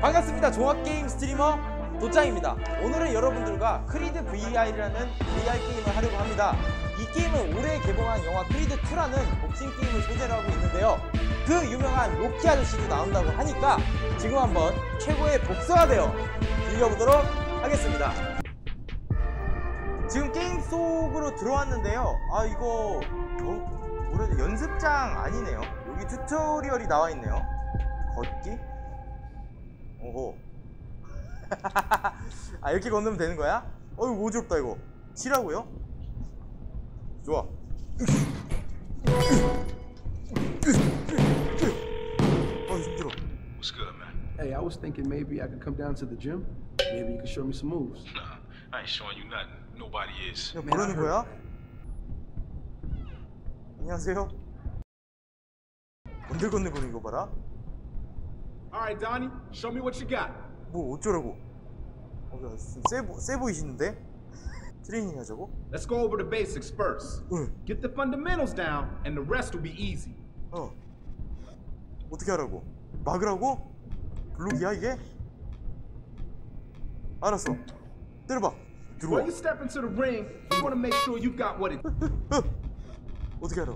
반갑습니다. 종합게임 스트리머 도짱입니다. 오늘은 여러분들과 크리드 VR이라는 VR 게임을 하려고 합니다. 이 게임은 올해 개봉한 영화 크리드 2라는 복싱 게임을 소재로 하고 있는데요. 그 유명한 로키 아저씨도 나온다고 하니까 지금 한번 최고의 복서가 되어 즐겨보도록 하겠습니다. 지금 게임 속으로 들어왔는데요. 아 이거 어, 뭐라 연습장 아니네요. 여기 튜토리얼이 나와 있네요. 걷기? 오호. 아 이렇게 건너면 되는 거야? 어이구 어지럽다 이거. 치라고요? 좋아. 아 힘들어. What's good, man? Hey, I was thinking maybe I could come down to the gym. Maybe you could show me some moves. Nah, I ain't showing you nothing. Nobody is. 야 뭐라는 거야? 안녕하세요. 건들건들거리는 거 봐라. All right, Donnie, show me what you got. 뭐 어쩌라고? 어, 야, 세, 보- 세 보이시는데? 트레이닝 하자고? Let's go over the basics first. 응. Get the fundamentals down, and the rest will be easy. 어. 어떻게 하라고? 막으라고? 블록이야 이게? 알았어. 때려봐. 들어와. Before you step into the ring, you want to make sure you got what it. 어. 어떻게 알아?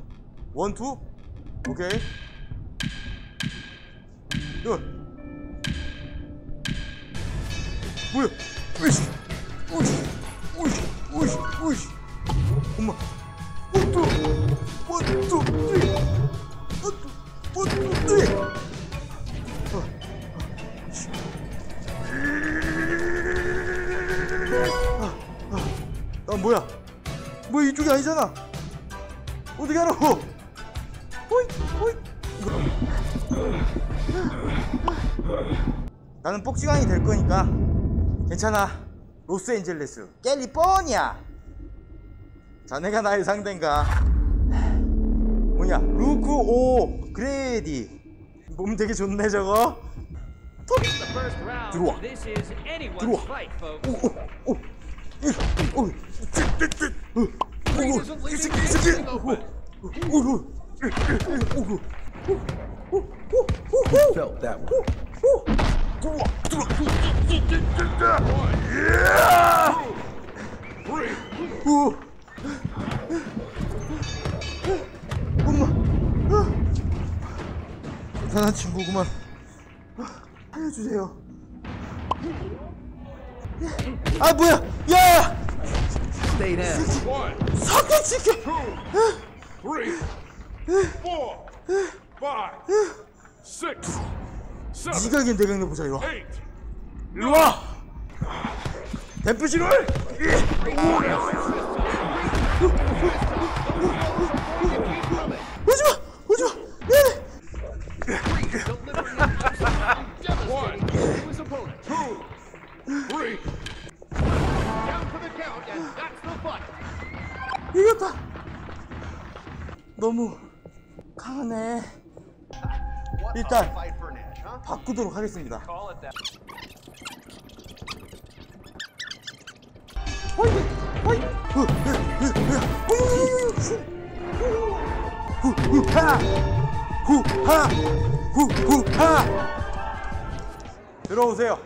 원, 투? 오케이. 야. 뭐야? 으이씨. 으이씨. 으이씨. 으이씨. 으이씨. 엄마. 원, 투. 원, 투, 쓰리. 원, 투. 원, 투, 쓰리. 아, 뭐야? 뭐 이쪽이 아니잖아. 어떻게 하라고? 호이 호이. 나는 복지관이 될 거니까 괜찮아. 로스앤젤레스, 캘리포니아. 자네가 나의 상대인가? 뭐냐? 루크 오 그레디. 몸 되게 좋네 저거. 들어와. 들어와. 오오오. 오. 오. 이 새끼 이 새끼. 오. 오. 오. Felt that one. 들어와 들 엄마. 대단한 친구구만. 알려주세요. 아 뭐야? 야! Stay down. 사고 지켜. three, four, five, six, 이긴 대강내 보자 이리 와. 이리 와. 댐프시를. 오지마, 오지마. 이겼다. 너무 강하네. 일단 바꾸도록 하겠습니다. 후, 후하. 들어오세요.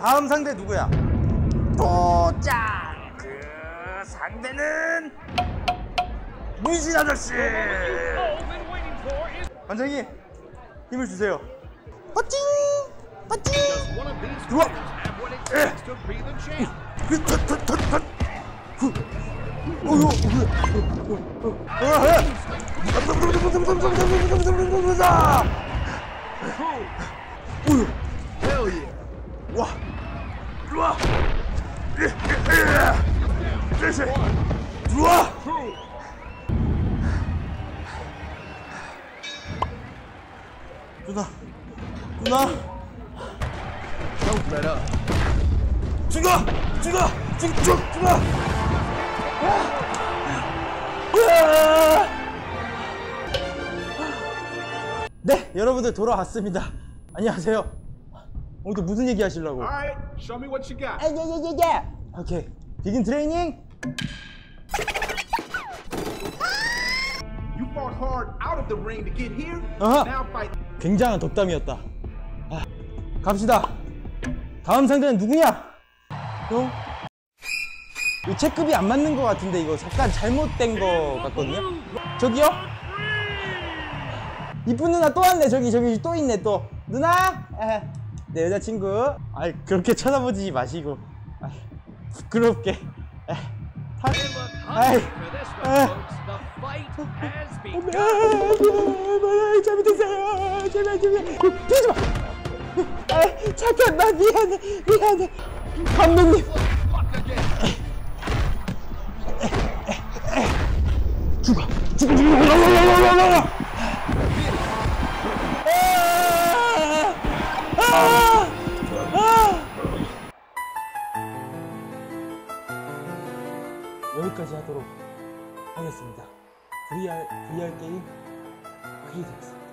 다음 상대 누구야? 도장. 그 상대는 문신 아저씨. 반장님 힘을 주세요. 빠찡, 빠찡. 들어와. 에. 그, 어, 어, 어. 와, 들어와. 예, 예, 예. 셋, 누나, Don't let up. 죽어, 죽어, 죽, 죽, 죽어. 네, 여러분들 돌아왔습니다. 안녕하세요. 오늘 무슨 얘기 하시려고? All right, show me what you got. 예예예예. 오케이. 비긴 트레이닝. You fought hard out of the ring to get here. Uh-huh. Now fight. 굉장한 덕담이었다. 아, 갑시다. 다음 상대는 누구냐? 어? 이 체급이 안 맞는 것 같은데 이거 잠깐 잘못된 거 같거든요. 저기요? 이쁜 누나 또 왔네. 저기 저기 또 있네 또. 누나? 에, 내 여자친구. 아 그렇게 쳐다보지 마시고. 아, 부끄럽게. 에, 타, 아이, hungry for this 아, 아. 아, 잘못했어요. 제발 제발. 뛰지 마 아, 잠깐 나 미안해 미안해 감독님 죽어 죽어 죽어 죽어 죽어 죽어 여기까지 하도록 하겠습니다. VR, VR 게임 크리드였습니다.